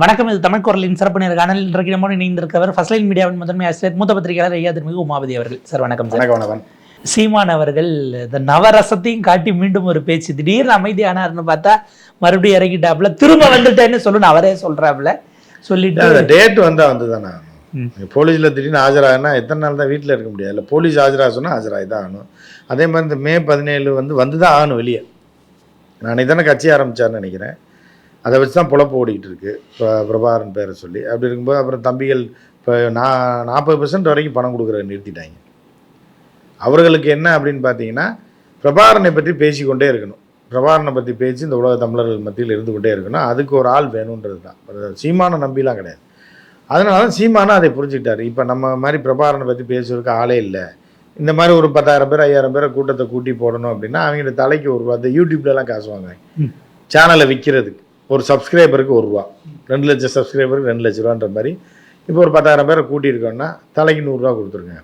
வணக்கம் இது தமிழ் குரலின் சிறப்பு நேர்காணல் இன்றைக்கு நம்மோடு இணைந்திருக்கிறவர் ஃபர்ஸ்ட் லைன் மீடியாவின் முதன்மை ஆசிரியர் மூத்த பத்திரிகையாளர் ஐயா திருமிகு உமாபதி அவர்கள். சார் வணக்கம் சார் வணக்கம் வணக்கம். சீமான் அவர்கள் இந்த நவரசத்தையும் காட்டி மீண்டும் ஒரு பேச்சு. திடீர்னு அமைதியானார்னு பார்த்தா மறுபடியும் இறங்கிட்டாப்புல. திரும்ப வந்துட்டேன்னு சொல்லணும் அவரே சொல்றாப்புல. சொல்லிட்டு டேட் வந்தா வந்து தானே ம். போலீஸில் திடீர்னு ஆஜராகனா எத்தனை நாள் தான் வீட்டில் இருக்க முடியாது. இல்லை போலீஸ் ஆஜராக சொன்னால் ஆஜராகி தான் ஆகணும். அதே மாதிரி இந்த மே பதினேழு வந்து வந்து தான் ஆகணும் வெளியே. நான் தானே கட்சி ஆரம்பிச்சார்னு நினைக்கிறேன். அதை வச்சு தான் பொழப்பு ஓடிக்கிட்டு இருக்கு. இப்போ பிரபாகரன் பேரை சொல்லி. அப்படி இருக்கும்போது அப்புறம் தம்பிகள் இப்போ நான் நாற்பது பர்சன்ட் வரைக்கும் பணம் கொடுக்குறத நிறுத்திட்டாங்க. அவர்களுக்கு என்ன அப்படின்னு பார்த்தீங்கன்னா பிரபாகரனை பற்றி பேசிக்கொண்டே இருக்கணும். பிரபாகரனை பற்றி பேசி இந்த உலக தமிழர்கள் மத்தியில் இருந்து கொண்டே இருக்கணும். அதுக்கு ஒரு ஆள் வேணுன்றது தான். சீமானை நம்பிலாம் கிடையாது. அதனால தான் சீமானும் அதை புரிஞ்சுக்கிட்டாரு. இப்போ நம்ம மாதிரி பிரபாகரனை பற்றி பேசுறதுக்கு ஆளே இல்லை. இந்த மாதிரி ஒரு பத்தாயிரம் பேர் ஐயாயிரம் பேரை கூட்டத்தை கூட்டி போடணும் அப்படின்னா அவங்களோட தலைக்கு ஒரு யூடியூப்லலாம் காசு வாங்குவாங்க. ம். சேனலை விற்கிறதுக்கு ஒரு சப்ஸ்கிரைபருக்கு ஒரு ரூபா. ரெண்டு லட்சம் சப்ஸ்கிரைபருக்கு ரெண்டு லட்ச ரூபான்ற மாதிரி. இப்போ ஒரு பத்தாயிரம் பேரை கூட்டியிருக்கோன்னா தலைக்கு நூறுரூவா கொடுத்துருங்க.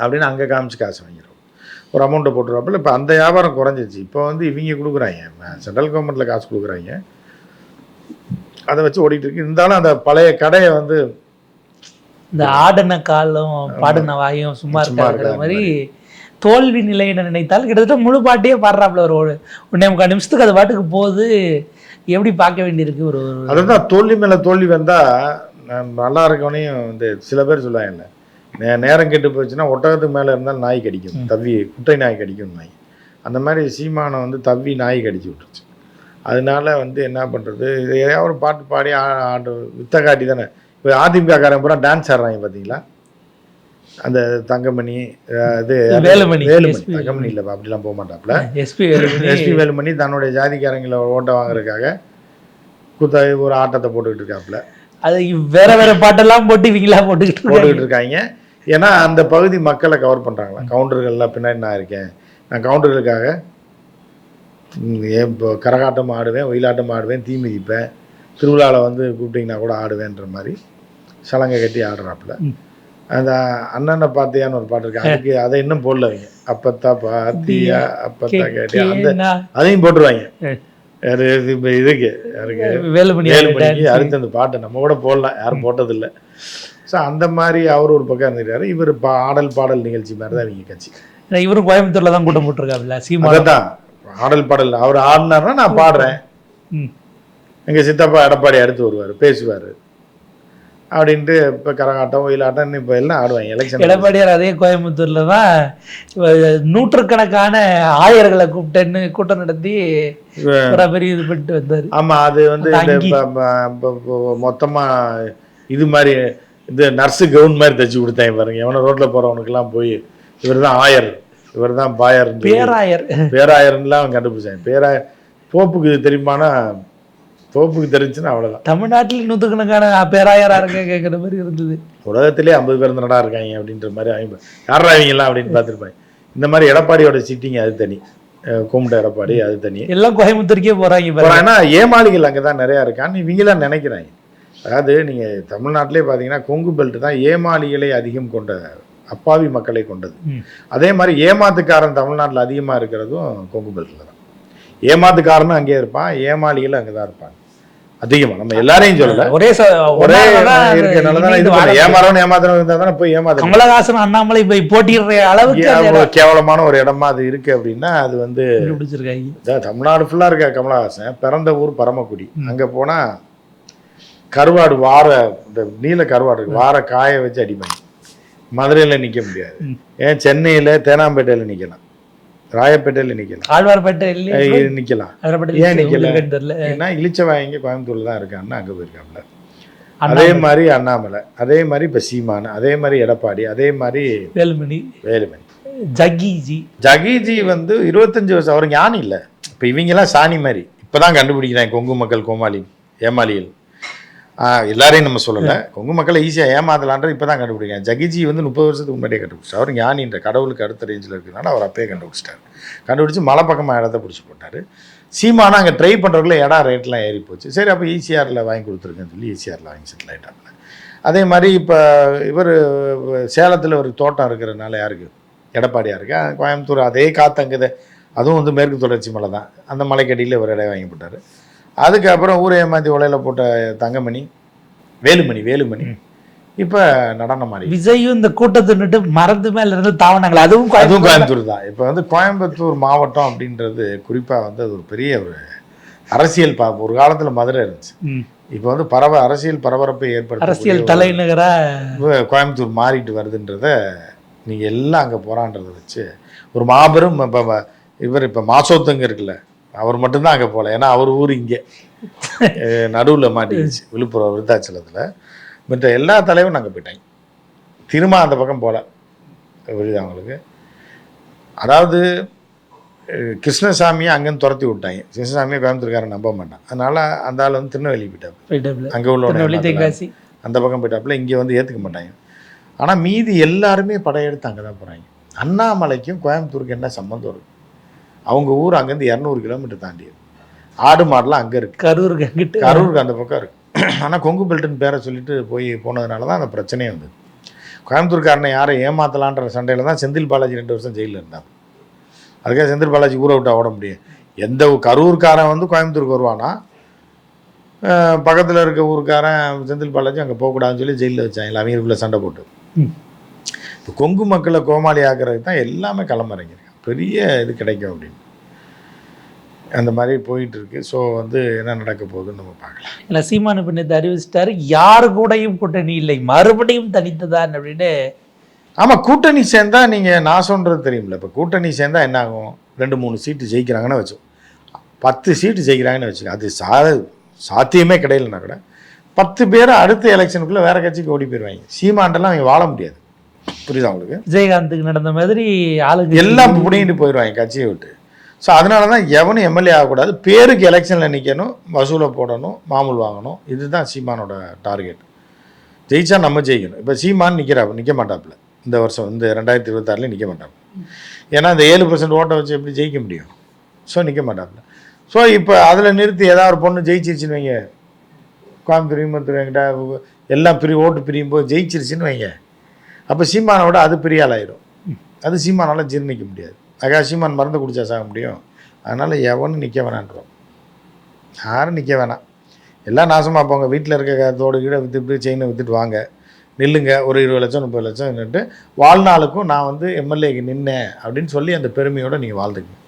அப்படின்னு அங்கே காமிச்சு காசு வாங்கிடும் ஒரு அமௌண்ட்டை போட்டுருவாப்பில். இப்போ அந்த வியாபாரம் குறைஞ்சிச்சு இப்போ வந்து இவங்க கொடுக்குறாங்க. சென்ட்ரல் கவர்மெண்ட்டில் காசு கொடுக்குறாங்க. அதை வச்சு ஓடிட்டு இருக்கு. இருந்தாலும் அந்த பழைய கடையை வந்து இந்த ஆடின காலும் பாடின வாயும் சும்மா இருக்கிற மாதிரி. தோல்வி நிலையின நினைத்தால் கிட்டத்தட்ட முழு பாட்டியே பாடுறாப்புல ஒரு ஒரு ஒன்றே முக்கால் நிமிஷத்துக்கு அது பாட்டுக்கு போகுது. எப்படி பார்க்க வேண்டியிருக்கு ஒரு ஒரு- அதுதான் தோல்வி மேலே தோல்வி வந்தால் நல்லா இருக்கவனையும் வந்து சில பேர் சொல்லுவாங்கல்ல நே நேரம் கெட்டு போச்சுன்னா ஒட்டகத்துக்கு மேலே இருந்தால் நாய் கடிக்கும். தவ்வி குட்டை நாய் கடிக்கும் நாய். அந்த மாதிரி சீமானை வந்து தவ்வி நாய் கடிச்சு விட்டுருச்சு. அதனால வந்து என்ன பண்ணுறது இது ஏதாவது ஒரு பாட்டு பாடி ஆ- ஆடு வித்த காட்டி தானே. இப்போ அதிமுககாரன் பூரா டான்ஸ் ஆடுறாங்க பார்த்தீங்களா அந்த தங்கமணி இது வேலுமணி, வேலுமணி. தங்கமணி இல்லை அப்படிலாம் போக மாட்டாப்புல. S P S P Velumani. தன்னுடைய ஜாதிக்காரங்களை ஓட்ட வாங்குறதுக்காக குத்த ஒரு ஆட்டத்தை போட்டுக்கிட்டு இருக்காப்புல. அது வேற வேற பாட்டெல்லாம் போட்டு இவங்களா போட்டுக்கிட்டு இருக்காங்க. போட்டுக்கிட்டு இருக்காங்க. ஏன்னா அந்த பகுதி மக்களை கவர் பண்ணுறாங்களா கவுண்டர்கள்லாம் பின்னாடி நான் இருக்கேன். நான் கவுண்டர்களுக்காக இப்போ கரகாட்டம் ஆடுவேன் ஒயிலாட்டம் ஆடுவேன் தீ மிதிப்பேன். திருவிழாவில் வந்து கூப்பிட்டிங்கன்னா கூட ஆடுவேன்ற மாதிரி சலங்கை கட்டி ஆடுறாப்புல. அந்த அண்ணனை பார்த்தியான்னு ஒரு பாட்டு இருக்கு. அதுக்கு அதை இன்னும் போடல அவங்க அப்பத்தா பாத்தியா அப்பத்தா கேட்டியா? அந்த? அதையும் போட்டுருவாங்க. இதுக்கு யாருக்கு? வேலுமணி வேலுமணிக்கு. அடுத்து அந்த பாட்டு நம்ம கூட போடலாம் யாரும் போட்டதில்லை. ஸோ அந்த மாதிரி அவர் ஒரு பக்கம் இருந்துட்டாரு இவர் ஆடல் பாடல் நிகழ்ச்சி மாதிரி தான் இவங்க கட்சி. இவரும் கோயம்புத்தூர்ல தான் கூட்டம் போட்டிருக்காப்ல சீமா அதான். ஆடல் பாடல் அவர் ஆடினார்னா நான் பாடுறேன். ம். எங்க சித்தப்பா எடப்பாடி அடுத்து வருவார் பேசுவார். அப்படின்ட்டு இப்போ கரகாட்டம் ஒயிலாட்டம் இப்போ எல்லாம் ஆடுவாங்க. எலெக்ஷன் எடப்பாடியார் அதே கோயம்புத்தூர்ல தான் நூற்றுக்கணக்கான ஆயர்களை கூப்பிட்டேன்னு கூட்டம் நடத்தி பெரிய இது பண்ணிட்டு வந்தாரு. ஆமா அது வந்து அந்த இந்த அங்கி. ப- ப- ப- ப- மொத்தமா இது மாதிரி இது நர்ஸு கவுன் மாதிரி தச்சு கொடுத்தாங்க பாருங்க. எவன ரோட்ல போறவனுக்கெல்லாம் போய் இவர் தான் ஆயர் இவர் தான் பாயர் பேராயர். பேராயர்லாம் கண்டுபிடிச்சாங்க பேராயர் போப்புக்கு இது தெரியுமானா போப்புக்கு தெரிஞ்சுன்னா அவ்வளவுதான். தமிழ்நாட்டில் நூற்றுக்கணக்கான பேராயரா இருக்க கேட்குற மாதிரி இருந்தது. உலகத்திலே ஐம்பது பேர் நடா இருக்காங்க அப்படின்ற மாதிரி அவங்க யாரா இவங்கலாம் அப்படின்னு பார்த்துருப்பாங்க. இந்த மாதிரி எடப்பாடியோட சிட்டிங் அது தனி. கும்பிட்ட எடப்பாடி அது தனி. எல்லாம் கோயம்புத்தூருக்கே அப்புறம் ஏன்னா ஏமாளிகள் அங்கே தான் நிறையா இருக்கான்னு இவங்களாம் நினைக்கிறாங்க. அதாவது நீங்கள் தமிழ்நாட்டிலே பார்த்தீங்கன்னா கொங்கு பெல்ட் தான் ஏமாளிகளை அதிகம் கொண்ட அப்பாவி மக்களை கொண்டது. அதே மாதிரி ஏமாத்துக்காரன் தமிழ்நாட்டில் அதிகமாக இருக்கிறதும் கொங்கு பெல்ட்டில் தான். ஏமாத்துக்காரனும் அங்கேயே இருப்பான். ஏமாளிகளும் அங்கே தான் இருப்பாங்க. அதிகமாக நம்ம எல்லாரையும் சொல்லலை. ஒரே ஒரே ஏமாறவன் ஏமாத்துறவன் இருந்தால் தானே போய் ஏமாத்த கமலஹாசன் அண்ணாமலை போய் போட்டியிடுற அளவுக்கு கேவலமான ஒரு இடமா அது இருக்கு அப்படின்னா அது வந்து தமிழ்நாடு ஃபுல்லாக இருக்க கமலஹாசன்? பிறந்த ஊர் பரமக்குடி. அங்கே போனால் கருவாடு வார இந்த நீல கருவாடு வார காய வச்சு அடிப்பாங்க. மதுரையில் நிற்க முடியாது. ஏன் சென்னையில் தேனாம்பேட்டையில் நிற்கலாம் ராயப்பேட்டையில் நிற்கலாம் ஆழ்வார்பேட்டை நிற்கலாம் ஏன் தெரியல. ஏன்னா இளிச்சவாயங்க கோயம்புத்தூர்ல தான் இருக்கான்னு அங்கே போயிருக்காப்புல. அண்ணா அதே மாதிரி அண்ணாமலை அதே மாதிரி இப்போ சீமான் அதே மாதிரி எடப்பாடி அதே மாதிரி வேலுமணி. வேலுமணி. ஜக்கிஜி ஜகிஜி வந்து இருபத்தஞ்சு வருஷம் அவர் ஞானி இல்லை. இப்போ இவங்கெல்லாம் சாணி மாதிரி. இப்போ தான் கண்டுபிடிக்கிறாங்க கொங்கு மக்கள் கோமாளி ஏமாளிகள் எல்லாரையும் நம்ம சொல்லலை. கொங்கு மக்களை ஈஸியாக ஏமாத்தலான்றது இப்போ தான் கண்டுபிடிக்கிறாங்க ஜகிஜி வந்து முப்பது வருஷத்துக்கு முன்னாடியே கண்டுபிடிச்சார் அவர் ஞானின்ற கடவுளுக்கு அடுத்த ரேஞ்சில் இருக்கிறனால அவர் அப்பயே கண்டுபிடிச்சிட்டார். கண்டுபிடிச்சி மலை பக்கமாக இடத்த பிடிச்சி போட்டார். சீமானா அங்கே ட்ரை பண்ணுறதுக்குள்ள இடம் ரேட்லாம் ஏறி போச்சு. சரி அப்போ ஈசிஆரில் வாங்கி கொடுத்துருக்கேன்னு சொல்லி ஈசிஆரில் வாங்கி செட்டில் ஆகிட்டாங்க அதே மாதிரி இப்போ இவர் சேலத்தில் ஒரு தோட்டம் இருக்கிறதுனால யாருக்கு? எடப்பாடியாக இருக்கு கோயம்புத்தூர் அதே காத்தங்குது. அதுவும் வந்து மேற்கு தொடர்ச்சி மலை தான் அந்த மலைக்கடியில் ஒரு இடம் வாங்கி போட்டார். அதுக்கப்புறம் ஊரை ஏமாற்றி உலையில போட்ட தங்கமணி வேலுமணி வேலுமணி. இப்போ நடனம் ஆடி. விஜயும் இந்த கூட்டத்தை நின்று மறந்து மேல இருந்து தாவனாங்களே அதுவும் அதுவும் கோயம்புத்தூர் தான். இப்போ வந்து கோயம்புத்தூர் மாவட்டம் அப்படின்றது குறிப்பாக வந்து அது ஒரு பெரிய ஒரு அரசியல் பா ஒரு காலத்தில் மதுரை இருந்துச்சு. இப்போ வந்து பரவ அரசியல் பரபரப்பை ஏற்படுத்த அரசியல் தலைநகரா? கோயம்புத்தூர் மாறிட்டு வருதுன்றத நீங்கள் எல்லாம் அங்கே போகிறான்றத வச்சு ஒரு மாபெரும் இப்போ இவர் இப்போ மாசோத்தங்க இருக்குல்ல அவர் மட்டும்தான் அங்கே போகல ஏன்னா அவர் ஊர் இங்கே. நடுவில் மாட்டிக்கிச்சு. விழுப்புரம் விருத்தாச்சலத்தில். மற்ற எல்லா தலைவரும் நாங்கள் போயிட்டாங்க திரும்ப அந்த பக்கம் போகல புரியுது அவங்களுக்கு. அதாவது கிருஷ்ணசாமியை அங்கேருந்து துரத்தி விட்டாங்க. கிருஷ்ணசாமியை கோயம்புத்தூர்காரன் நம்ப மாட்டான். அதனால் அந்த ஆள் வந்து திருநெல்வேலி போயிட்டார் போயிட்டாப்ல. அங்கே உள்ள அந்த பக்கம் போயிட்டாப்புல இங்கே வந்து ஏற்றுக்க மாட்டாங்க. ஆனால் மீதி எல்லாருமே படையெடுத்து அங்கே தான் போகிறாங்க அண்ணாமலைக்கும் கோயம்புத்தூருக்கு என்ன சம்மந்தம் இருக்கு? அவங்க ஊர் அங்கேருந்து இரநூறு கிலோமீட்டர் தாண்டி ஆடு மாடெலாம் அங்கே இருக்கு. கரூருக்கு அங்கிட்டு? கரூருக்கு அந்த பக்கம் இருக்கு. ஆனால் கொங்கு பெல்ட்டுன்னு பேரை சொல்லிட்டு போய் போனதுனால தான் அந்த பிரச்சனையே வந்தது. கோயம்புத்தூர்காரனை யாரை ஏமாத்தலான்ற சண்டையில் தான் செந்தில் பாலாஜி ரெண்டு வருஷம் ஜெயிலில் இருந்தார். அதுக்காக செந்தில் பாலாஜி ஊரை விட்டு ஓட முடியும் எந்த கரூர்காரன் வந்து கோயம்புத்தூருக்கு வருவானா? பக்கத்தில் இருக்க ஊருக்காரன் செந்தில் பாலாஜி அங்கே போகக்கூடாதுன்னு சொல்லி ஜெயிலில் வச்சாங்க அவங்களுக்குள்ள சண்டை போட்டு. இப்போ கொங்கு மக்களை கோமாளி ஆக்குறதுக்கு தான் எல்லாமே களமிறங்கிருக்காங்க பெரிய இது கிடைக்கும் அப்படின்னு. அந்த மாதிரி போயிட்டு இருக்கு ஸோ வந்து என்ன நடக்க போகுதுன்னு நம்ம பார்க்கலாம். இல்ல சீமானு இப்ப நேத்து அறிவிச்சிட்டாரு யாரு கூடயும் கூட்டணி இல்லை மறுபடியும் தனித்துதான் அப்படின்னு. ஆமாம் கூட்டணி சேர்ந்தா நீங்கள் நான் சொல்கிறது தெரியும்ல. இப்போ கூட்டணி சேர்ந்தா என்ன ஆகும்? ரெண்டு மூணு சீட்டு ஜெயிக்கிறாங்கன்னு வச்சு பத்து சீட்டு ஜெயிக்கிறாங்கன்னு வச்சுக்க. அது சா சாத்தியமே கிடையலனா கூட பத்து பேர் அடுத்த எலெக்ஷனுக்குள்ளே வேற கட்சிக்கு ஓடி போயிடுவாங்க சீமாண்டெல்லாம் அவங்க வாழ முடியாது. புரியுதா உங்களுக்கு? விஜயகாந்துக்கு நடந்த மாதிரி ஆளுங்க எல்லாம் பிடிங்கிட்டு போயிடுவாங்க கட்சியை விட்டு. ஸோ அதனால தான் எவனும் எம்எல்ஏ ஆகக்கூடாது. பேருக்கு எலெக்ஷனில் நிற்கணும் வசூலை போடணும் மாமூல் வாங்கணும். இதுதான் சீமானோட டார்கெட் ஜெயிச்சா நம்ம ஜெயிக்கணும். இப்போ சீமான் நிற்கிறா நிற்க மாட்டாப்புல. இந்த வருஷம் இந்த ரெண்டாயிரத்தி இருபத்தாறுலேயும் நிற்க மாட்டாப்புல. ஏன்னா இந்த ஏழு பர்சன்ட் ஓட்டை வச்சு எப்படி ஜெயிக்க முடியும்? ஸோ நிற்க மாட்டாப்புல. ஸோ இப்போ அதில் நிறுத்தி ஏதாவது ஒரு பொண்ணு ஜெயிச்சிருச்சுன்னு வைங்க. கோயம்புத்தூர் ஈமத்தூர் என்கிட்ட எல்லாம் பிரி ஓட்டு பிரியும் போது ஜெயிச்சிருச்சுன்னு வைங்க. அப்போ சீமானோட அது பெரிய ஆளாயிரும். அது சீமானால ஜீர்ணிக்க முடியாது. அதுக்காக சீமான் மருந்து குடிச்சா சாக முடியும். அதனால் எவனும் நிற்க வேணான்றோம். யாரும் நிற்க வேணாம். எல்லாம் நாசமாக போங்க. வீட்டில் இருக்க தோடு கீழே விற்றுட்டு செயினை விற்றுட்டு வாங்க. நில்லுங்க. ஒரு இருபது லட்சம் முப்பது லட்சம் நின்றுட்டு வாழ்நாளுக்கும் நான் வந்து எம்எல்ஏக்கு நின்னேன் அப்படின்னு சொல்லி அந்த பெருமையோட நீங்கள் வாழ்ந்துக்கணும்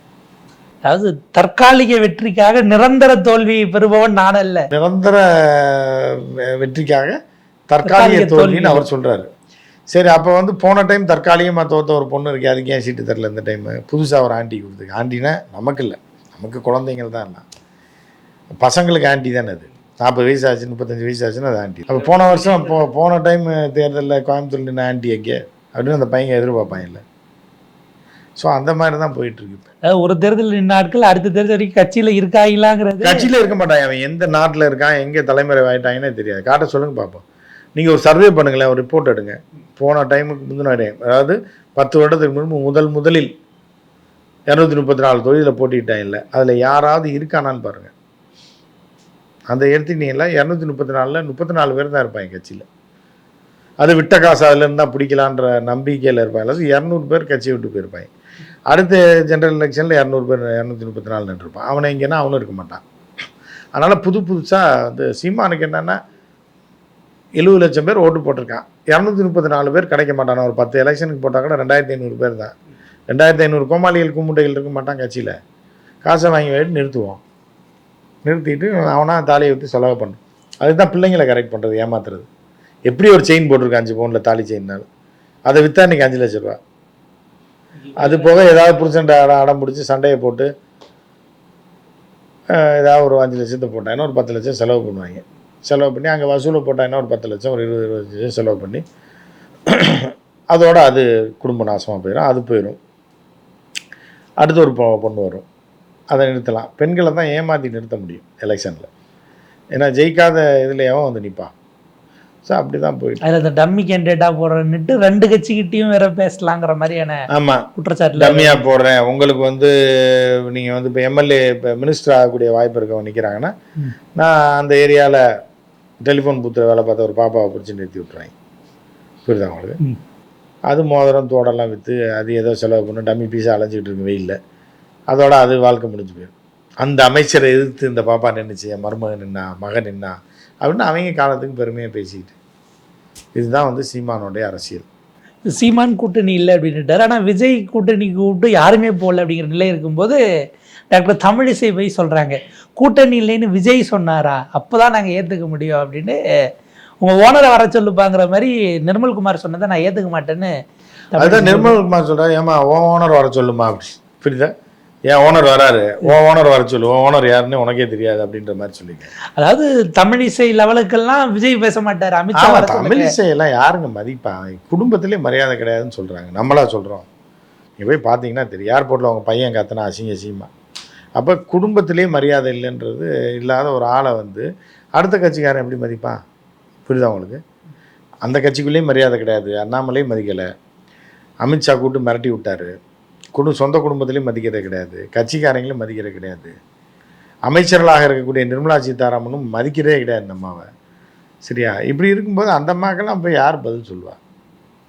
அதாவது தற்காலிக வெற்றிக்காக நிரந்தர தோல்வியை பெறுபவன் நான் அல்ல நிரந்தர வெற்றிக்காக தற்காலிக தோல்வின்னு தோல்வி. அவர் சொல்கிறாரு சரி அப்போ வந்து போன டைம் தற்காலிகமாக தோத்த ஒரு பொண்ணு இருக்கு. அதுக்கு ஏன் சீட்டு தரல இந்த டைம் புதுசாக ஒரு ஆண்டி கொடுத்துருக்கு ஆண்டினா நமக்கு இல்லை. நமக்கு குழந்தைங்கள் தான் எல்லாம். பசங்களுக்கு ஆண்டி தானே அது. நாற்பது வயசு ஆச்சு முப்பத்தஞ்சு வயசு ஆச்சுன்னா அது ஆண்டி. அப்போ போன வருஷம் போ போன டைம் தேர்தலில் கோயம்புத்தூர் நின்று ஆண்டி எங்கே? அப்படின்னு அந்த பையன் எதிர்பார்ப்பான் இல்லை. ஸோ அந்த மாதிரி தான் போயிட்டுருக்கு ஒரு தேர்தல் நின்ன ஆட்கள் அடுத்த தேர்தல் வரைக்கும் கட்சியில இருக்காங்களாங்கிறது கட்சியில் இருக்க மாட்டான். அவன் எந்த நாட்டில் இருக்கான் எங்கே தலைமுறை ஆயிட்டாங்கன்னே தெரியாது. காட்ட சொல்லுங்க பார்ப்போம் நீங்கள் ஒரு சர்வே பண்ணுங்களேன் ஒரு ரிப்போர்ட் எடுங்க. போன டைமுக்கு முந்தின டைம் அதாவது பத்து வருடத்துக்கு முன்பு முதல் முதலில் இரநூத்தி முப்பத்தி நாலு தொழிலில் போட்டிக்கிட்டேன் இல்லை. அதில் யாராவது இருக்கானான்னு பாருங்கள் அந்த எடுத்துக்கிட்டீங்களா? இரநூத்தி முப்பத்தி நாலில் முப்பத்தி நாலு பேர் தான் இருப்பாங்க கட்சியில். அது விட்ட காசு அதுலேருந்து தான் பிடிக்கலான்ற நம்பிக்கையில் இருப்பாங்க. அல்லது இரநூறு பேர் கட்சியை விட்டு போயிருப்பாங்க. அடுத்த ஜென்ரல் எலெக்ஷனில் இரநூறு பேர் இரநூத்தி முப்பத்தி நாலு நின்றுருப்பான் அவனை இங்கேனா அவனும் இருக்க மாட்டான். அதனால் புது புதுசாக வந்து சீமானுக்கு என்னென்னா எழுபது லட்சம் பேர் ஓட்டு போட்டிருக்கான். இரநூத்தி முப்பத்தி நாலு பேர் கிடைக்க மாட்டான் ஒரு பத்து எலெக்ஷனுக்கு போட்டால் கூட ரெண்டாயிரத்தி ஐநூறு பேர் தான். ரெண்டாயிரத்தி ஐநூறு கோமாளிகள் கும்முட்டைகள் இருக்க மாட்டான் கட்சியில். காசை வாங்கி வாங்கிட்டு நிறுத்துவோம். நிறுத்திட்டு அவனா தாலியை ஊற்றி செலவு பண்ணும். அதுதான் பிள்ளைங்களை கரெக்ட் பண்ணுறது ஏமாத்துறது. எப்படி ஒரு செயின் போட்டிருக்கான் அஞ்சு பவுனில் தாலி செயின்னாலும் அதை விற்றா இன்றைக்கி அஞ்சு லட்ச ரூபா. அது போக ஏதாவது புருஷன் அடம் அடம் பிடிச்சி சண்டையை போட்டு ஏதாவது ஒரு அஞ்சு லட்சத்தை போட்டாங்கன்னா ஒரு பத்து லட்சம் செலவு பண்ணுவாங்க. செலவு பண்ணி அங்கே வசூலை போட்டாங்கன்னா ஒரு பத்து லட்சம் ஒரு இருபது இருபது லட்சம் செலவு பண்ணி அதோட அது குடும்ப நாசமாக போயிடும் அது போயிடும் அடுத்து ஒரு பொண்ணு வரும். அதை நிறுத்தலாம். பெண்களை தான் ஏமாற்றி நிறுத்த முடியும் எலெக்ஷனில் ஏன்னா ஜெயிக்காத இதில் எவன் வந்து நிற்பான் ஸோ அப்படி தான் போயிட்டு அதுல இந்த டம்மி கேண்டிடேட்டா போறேன்னுட்டு ரெண்டு கட்சிக்கிட்டையும் வேற பேசலாங்கிற மாதிரியான ஆமாம் குற்றச்சாட்டுல டம்மியாக போடுறேன். உங்களுக்கு வந்து நீங்கள் வந்து இப்போ எம்எல்ஏ இப்போ மினிஸ்டர் ஆகக்கூடிய வாய்ப்பு இருக்கவங்க நிற்கிறாங்கன்னா. நான் அந்த ஏரியாவில் டெலிஃபோன் பூத்தில் வேலை பார்த்த ஒரு பாப்பாவை பிடிச்சி நிறுத்தி விட்ருவாங்க புரியுதா உங்களுக்கு? ம். அது மோதிரம் தோடெல்லாம் விற்று அது ஏதோ செலவு பண்ணி டம்மி பீஸாக அலைஞ்சிக்கிட்டு இருக்கு வெயிலில் அதோட அது வாழ்க்கை முடிஞ்சு போயிடும். அந்த அமைச்சரை எதிர்த்து இந்த பாப்பா நின்றுச்சு என் மருமகன் நின்னா மகன் நின்னா அப்படின்னு அவங்க காலத்துக்கு பெருமையாக பேசிக்கிட்டு. இதுதான் வந்து சீமானுடைய அரசியல். சீமான் கூட்டணி இல்லை அப்படின்னுட்டாரு. ஆனால் விஜய் கூட்டணி கூப்பிட்டு யாருமே போகல அப்படிங்கிற நிலை இருக்கும்போது டாக்டர் தமிழிசை போய் சொல்கிறாங்க கூட்டணி இல்லைன்னு விஜய் சொன்னாரா? அப்போ தான் நாங்கள் ஏற்றுக்க முடியும் அப்படின்னு உங்கள் ஓனரை வர சொல்லுப்பாங்கிற மாதிரி நிர்மல்குமார் சொன்னதை நான் ஏற்றுக்க மாட்டேன்னு அதுதான் நிர்மல்குமார் சொல்கிறார் ஏமா உன் ஓனர் வர சொல்லுமா அப்படி. புரியுதா? என் ஓனர் வராரு? உன் ஓனர் வர சொல்லு. உன் ஓனர் யாருன்னு உனக்கே தெரியாது அப்படின்ற மாதிரி சொல்லியிருக்கேன் அதாவது தமிழிசை லெவலுக்கெல்லாம் விஜய் பேச மாட்டார். அமித்ஷா சொல்லுங்க. தமிழிசையெல்லாம் யாருங்க மதிப்பா? குடும்பத்திலே மரியாதை கிடையாதுன்னு சொல்கிறாங்க நம்மளா சொல்கிறோம் நீ போய் பார்த்தீங்கன்னா தெரியும். ஏர்போர்ட்டில் அவங்க பையன் கத்தனா அசிங்க அசிங்கமா. அப்போ குடும்பத்திலே மரியாதை இல்லைன்றது இல்லாத ஒரு ஆளை வந்து அடுத்த கட்சிக்காரன் எப்படி மதிப்பான் புரியுதா உங்களுக்கு? அந்த கட்சிக்குள்ளேயும் மரியாதை கிடையாது. அண்ணாமலையும் மதிக்கலை. அமித்ஷா கூட்டு மிரட்டி விட்டார். குடு சொந்த குடும்பத்திலையும் மதிக்கிறது கிடையாது. கட்சிக்காரங்களையும் மதிக்கிறது கிடையாது. அமைச்சர்களாக இருக்கக்கூடிய நிர்மலா சீதாராமனும் மதிக்கிறதே கிடையாது இந்த அம்மாவை சரியா? இப்படி இருக்கும்போது அந்த அம்மாக்கெல்லாம் போய் யார் பதில் சொல்லுவா?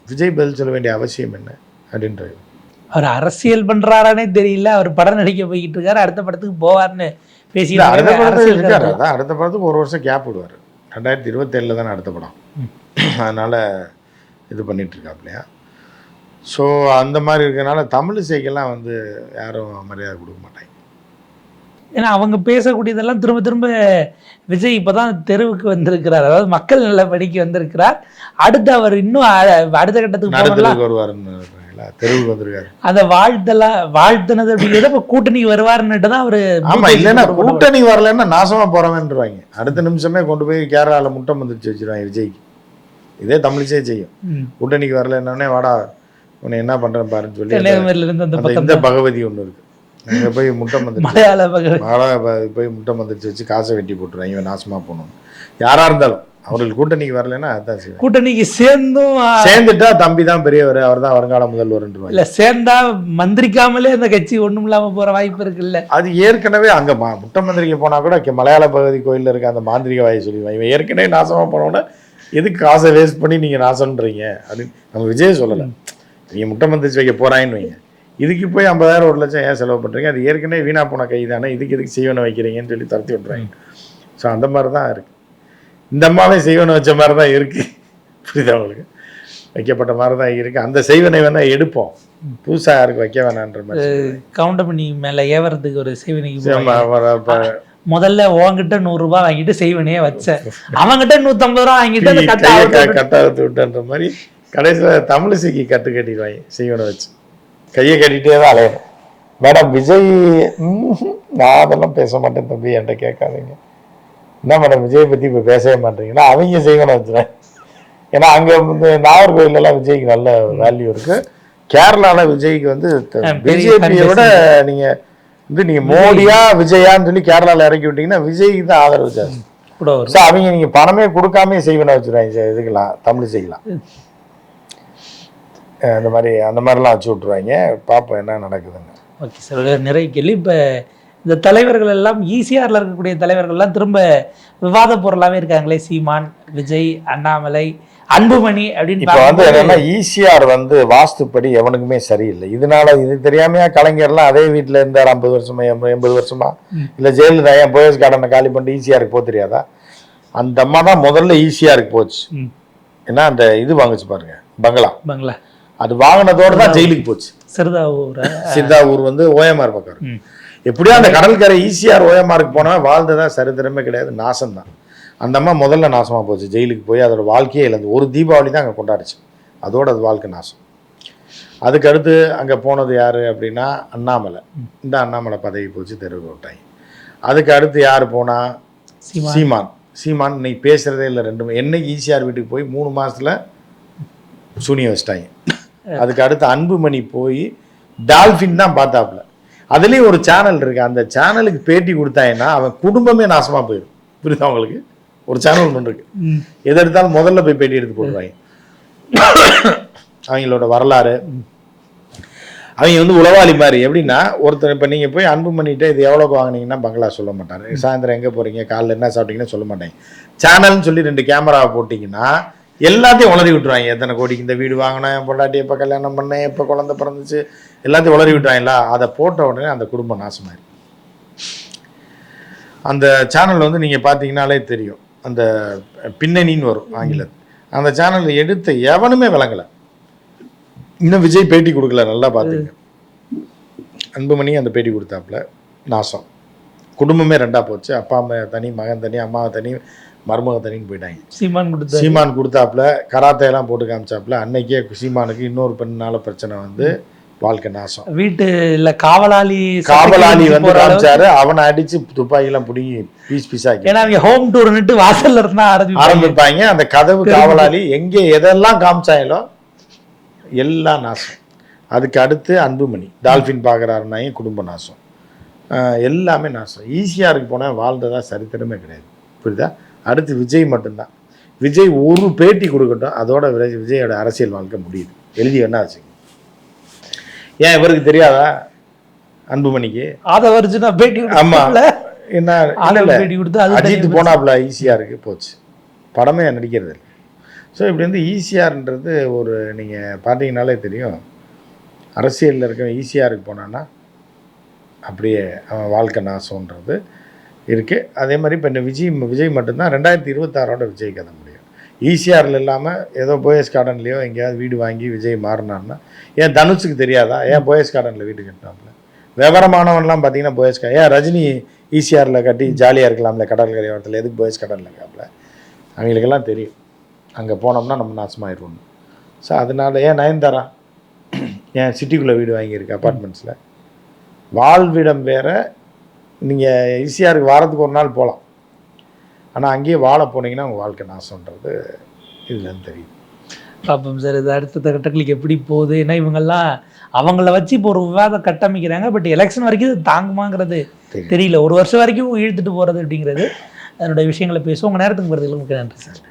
விஜய் பதில் சொல்ல வேண்டிய அவசியம் என்ன? அப்படின்றது அவர் அரசியல் பண்றாரானே தெரியல. அவர் படம் நடிக்க போய்கிட்டு இருக்காரு. அடுத்த படத்துக்கு போவார்னு இல்ல, அடுத்த பேசிட்டு படத்துக்கு இருக்காரு. அரசியல் அதான் அடுத்த படத்துக்கு ஒரு வருஷம் கேப் விடுவார். ரெண்டாயிரத்தி இருபத்தேழில் தானே அடுத்த படம். அதனால் இது பண்ணிட்டு இருக்காப்லையா? ஸோ அந்த மாதிரி இருக்கனால தமிழிசைக்கெல்லாம் வந்து யாரும் மரியாதை கொடுக்க மாட்டாங்க. ஏன்னா அவங்க பேசக்கூடியதெல்லாம் திரும்ப திரும்ப விஜய் இப்பதான் தெருவுக்கு வந்திருக்கிறார். அதாவது மக்கள் நல்ல படிக்க வந்திருக்கிறார். அடுத்து அவர் இன்னும் அடுத்த கட்டத்துக்கு போகலாம் சொல்றாங்களா? தெருவுக்கு வந்திருக்காரு. அந்த வாழ்த்தெல்லாம் வாழ்த்துனது அப்படிங்கிறத இப்ப கூட்டணிக்கு வருவாருன்னுட்டு தான் அவரு ஆமா BJP இல்லைன்னா கூட்டணி வரலன்னா நாசமா போறவன்றாங்க. அடுத்த நிமிஷமே கொண்டு போய் கேரளால முட்டை மந்திரிச்சு வச்சிருவாங்க விஜய்க்கு. இதே தமிழிசே செய்யும். கூட்டணிக்கு வரலன்னே வாடா உன்னை என்ன பண்றேன் பாருன்னு சொல்லி இந்த பகவதி ஒண்ணு இருக்கு. அங்க போய் முட்டை மந்திரிச்சு மலையாள போய் முட்டை மந்திரிச்சு வச்சு காசை வெட்டி போட்டுருவாங்க. இவன் நாசமா போகணும் யாரா இருந்தாலும். அவர்களுக்கு கூட்டணிக்கு வரலன்னா அதான் செய்வாங்க கூட்டணிக்கு சேர்ந்தும் சேர்ந்துட்டா தம்பி தான் பெரியவர் அவர் தான் வருங்கால முதல்வர்ன்றவாங்க இல்ல சேர்ந்தா மந்திரிக்காமலே அந்த கட்சி ஒண்ணும் இல்லாம போற வாய்ப்பு இருக்குல்ல. அது ஏற்கனவே அங்க முட்டை மந்திரிக்கு போனா கூட மலையாள பகுதி கோயில்ல இருக்க அந்த மாந்திரிக வாயை சொல்லிடுவாங்க இவன் ஏற்கனவே நாசமா போனோன்னா எதுக்கு காசை வேஸ்ட் பண்ணி நீங்க நாசம்ன்றீங்க? அப்படின்னு நம்ம விஜய் சொல்லலை. நீங்க முட்டை மந்திரிச்சு வைக்க போறாங்கன்னு வைங்க. இதுக்கு போய் ஐம்பதாயிரம் ஒரு லட்சம் ஏன் செலவு பண்றீங்க? அது ஏற்கனவே வீணா போன கை தானே இதுக்கு எதுக்கு செய்வனை வைக்கிறீங்கன்னு சொல்லி துரத்தி விட்றாங்க ஸோ அந்த மாதிரி தான் இருக்கு. இந்த அம்மாவே செய்வனை வச்ச மாதிரி தான் இருக்கு. புரியுதா உங்களுக்கு? வைக்கப்பட்ட மாதிரி தான் இருக்கு. அந்த செய்வனை வேணா எடுப்போம். புதுசா யாருக்கு வைக்க வேணான்ற மாதிரி கவுண்டமணி மேல ஏவறதுக்கு ஒரு இப்ப முதல்ல உன்கிட்ட நூறு ரூபாய் வாங்கிட்டு செய்வனையே வச்சேன் அவன்கிட்ட நூத்தம்பது ரூபாய் வாங்கிட்டு கட்டை அவுத்து விட்டுன்ற மாதிரி கடைசியில் தமிழிசைக்கு கட்டு கட்டிடுவாங்க செய்வனை வச்சு. கையை கட்டிகிட்டே தான் அலையணும். மேடம் விஜய் நான் அதெல்லாம் பேச மாட்டேன் தம்பி என்கிட்ட கேட்காதீங்க. என்ன மேடம் விஜய் பற்றி இப்போ பேசவே மாட்டீங்கன்னா அவங்க செய்வனை வச்சுறேன் ஏன்னா அங்கே வந்து நாகர்கோவிலெல்லாம் விஜய்க்கு நல்ல வேல்யூ இருக்கு. கேரளால விஜய்க்கு வந்து பிஜேபியை விட நீங்க வந்து நீங்க மோடியா விஜயான்னு சொல்லி கேரளால இறக்கி விட்டீங்கன்னா விஜய்க்கு தான் ஆதரவு ஜாஸ்தி. அவங்க நீங்க பணமே கொடுக்காம செய்வன வச்சுருவாங்க சார் இதுக்கெல்லாம் தமிழ் செய்யலாம். இந்த மாதிரி அந்த மாதிரிலாம் வச்சு விட்ருவாங்க பார்ப்போம் என்ன நடக்குதுன்னு. ஓகே சார் நிறைய கேள்வி. இப்போ இந்த தலைவர்கள் எல்லாம் ஈசிஆரில் இருக்கக்கூடிய தலைவர்கள் எல்லாம் திரும்ப விவாத பொருளாவே இருக்காங்களே. சீமான் விஜய் அண்ணாமலை அன்புமணி அப்படின்னு இப்போ வந்து என்னன்னா ஈசிஆர் வந்து வாஸ்துப்படி எவனுக்குமே சரியில்லை. இதனால இது தெரியாமையா கலைஞர்லாம் அதே வீட்டில் இருந்தார் ஐம்பது வருஷமா எண்பது வருஷமா. இல்லை ஜெயலலிதா ஏன் போயஸ் கார்டனை காலி பண்ணிட்டு ஈசிஆருக்கு போக தெரியாதா? அந்த அம்மா தான் முதல்ல ஈசிஆருக்கு போச்சு. ஏன்னா அந்த இது வாங்குச்சு பாருங்க பங்களா. பங்களா. அது வாங்கினதோட தான் ஜெயிலுக்கு போச்சு. சிறுதாவூரை? சித்தாவூர் வந்து ஓஎம்ஆர் பக்கம். எப்படியோ அந்த கடற்கரை ஈஸியார் ஓஎம்ஆருக்கு போனா வாழ்ந்ததா சரித்திரமே கிடையாது நாசம் தான் அந்த அம்மா முதல்ல நாசமா போச்சு ஜெயிலுக்கு போய் அதோட வாழ்க்கையே இழந்து. ஒரு தீபாவளி தான் அங்கே கொண்டாடுச்சு. அதோட அது வாழ்க்கை நாசம். அதுக்கு அடுத்து அங்கே போனது யாரு அப்படின்னா அண்ணாமலை. இந்த அண்ணாமலை பதவி போச்சு தெருவு விட்டாங்க அதுக்கு அடுத்து யார் போனா சீமான். சீமான். இன்னைக்கு பேசுறதே இல்லை ரெண்டு என்னைக்கு ஈசிஆர் வீட்டுக்கு போய் மூணு மாசத்துல சூனியம் வச்சிட்டாங்க. அதுக்கு அடுத்து அன்புமணி போய் டால்ஃபின் தான் பார்த்தாப்புல. அதுலேயும் ஒரு சேனல் இருக்கு. அந்த சேனலுக்கு பேட்டி கொடுத்தாங்கன்னா அவன் குடும்பமே நாசமா போயிடும். புரியுதா உங்களுக்கு? ஒரு சேனல் ஒன்று இருக்கு. எது எடுத்தாலும் முதல்ல போய் பேட்டி எடுத்து போடுவாங்க. அவங்களோட வரலாறு. அவங்க வந்து உளவாளி மாதிரி. எப்படின்னா ஒருத்தர் இப்போ நீங்கள் போய் அன்பு பண்ணிட்டு இது எவ்வளோக்கு வாங்குனீங்கன்னா பங்களா சொல்ல மாட்டாரு. சாயந்தரம் எங்கே போகிறீங்க காலைல என்ன சாப்பிட்டீங்கன்னு சொல்ல மாட்டாங்க. சேனல்னு சொல்லி ரெண்டு கேமராவை போட்டிங்கன்னா எல்லாத்தையும் உளறி விட்டுருவாங்க. எத்தனை கோடிக்கு இந்த வீடு வாங்கினேன் பொண்டாட்டி எப்போ கல்யாணம் பண்ணேன் எப்போ குழந்தை பிறந்துச்சு எல்லாத்தையும் உளறி விட்டுவாங்களா அதை போட்ட உடனே அந்த குடும்பம் நாசமாயிரு அந்த சேனல் வந்து நீங்கள் பார்த்தீங்கனாலே தெரியும். அந்த பின்னணின்னு வரும் ஆங்கிலத்தில். அந்த சேனல் எடுத்த எவனுமே விளங்கலை. இன்னும் விஜய் பேட்டி கொடுக்கல நல்லா பார்த்தீங்க. அன்புமணி அந்த பேட்டி கொடுத்தாப்புல நாசம். குடும்பமே ரெண்டா போச்சு. அப்பா அம்மா தனி மகன் தனி அம்மா தனி மருமக தனின்னு போயிட்டாங்க. சீமான் கொடுத்த சீமான் கொடுத்தாப்புல கராத்தே எல்லாம் போட்டு காமிச்சாப்புல அன்னைக்கே சீமானுக்கு இன்னொரு பெண்ணால பிரச்சனை வந்து வாழ்க்கை நாசம். வீட்டுல காவலாளி காவலாளி வந்து காமிச்சாரு. அவனை அடிச்சு துப்பாக்கிலாம் பிடுங்கி பீஸ் பீஸாக்கி ஏன்னா அவங்க ஹோம் டூர்னுட்டு வாசல்ல இருந்தா ஆரம்பிப்பாங்க. அந்த கதவு காவலாளி எங்கே எதெல்லாம் காமிச்சாங்களோ எல்லாம் நாசம். அதுக்கு அடுத்து அன்புமணி. டால்ஃபின் பார்க்குறாருனாயும் குடும்ப நாசம். எல்லாமே நாசம். ஈஸியாருக்கு போனால் வாழ்ந்ததா சரித்திரமே கிடையாது. புரியுதா? அடுத்து விஜய் மட்டும்தான். விஜய் ஒரு பேட்டி கொடுக்கட்டும். அதோட விஜய் விஜயோட அரசியல் வாழ்க்கை முடியுது. எழுதி வேணா வச்சுங்க ஏன் இவருக்கு தெரியாதா? அன்புமணிக்கு? ஆதவர்ஜுனா பேட்டி ஆமா. என்ன. பேட்டி கொடுத்து அது அஜித் தனி போனாப்புல ஈஸியாக இருக்கு போச்சு. படமே நடிக்கிறது இல்லை. ஸோ இப்படி வந்து ஈஸியார்ன்றது ஒரு நீங்கள் பார்த்தீங்கனாலே தெரியும். அரசியலில் இருக்க ஈஸியாருக்கு போனான்னா அப்படியே அவன் வாழ்க்கை நாசம்ன்றது இருக்குது அதே மாதிரி இப்போ இந்த விஜய் விஜய் மட்டும்தான். ரெண்டாயிரத்தி இருபத்தாறோட விஜய் கதை முடியும் ஈசிஆரில் இல்லாமல் ஏதோ போயஸ் கார்டன்லேயோ எங்கேயாவது வீடு வாங்கி விஜய் மாறினான்னா ஏன் தனுஷுக்கு தெரியாதா? ஏன் போயஸ் கார்டனில் வீடு கட்டினாப்புல? விவரமானவன்லாம் பார்த்தீங்கன்னா போயஸ் ஏன் ரஜினி ஈசிஆரில் கட்டி ஜாலியாக இருக்கலாம்ல கடற்கரை கரையோரத்தில் எதுக்கு போயஸ் கார்டனில் இருக்காப்புல? அவங்களுக்கெல்லாம் தெரியும். அங்கே போனோம்னா நம்ம நாசமாயிடுவோம் ஸோ அதனால ஏன் நயன்தாரா? ஏன் சிட்டிக்குள்ளே வீடு வாங்கியிருக்கு அப்பார்ட்மெண்ட்ஸில் வாழ்விடம் வேறு. நீங்கள் ஈசிஆருக்கு வாரத்துக்கு ஒரு நாள் போகலாம் ஆனால் அங்கேயே வாழ போனீங்கன்னா உங்கள் வாழ்க்கை நாசம்ன்றது இதுலேருந்து தெரியும். பார்ப்போம் சார் இது அடுத்த கட்டங்களுக்கு எப்படி போகுது? ஏன்னா இவங்கெல்லாம் அவங்கள வச்சு இப்போ ஒரு விவாதம் கட்டமைக்கிறாங்க பட் எலெக்ஷன் வரைக்கும் இது தாங்குமாங்கிறது. தெரியல. ஒரு வருஷம் வரைக்கும் இழுத்துட்டு போகிறது அப்படிங்கிறது அதனுடைய விஷயங்களை பேசுவோம். உங்கள் நேரத்துக்கு வருதுல முக்கிய நன்றி சார்.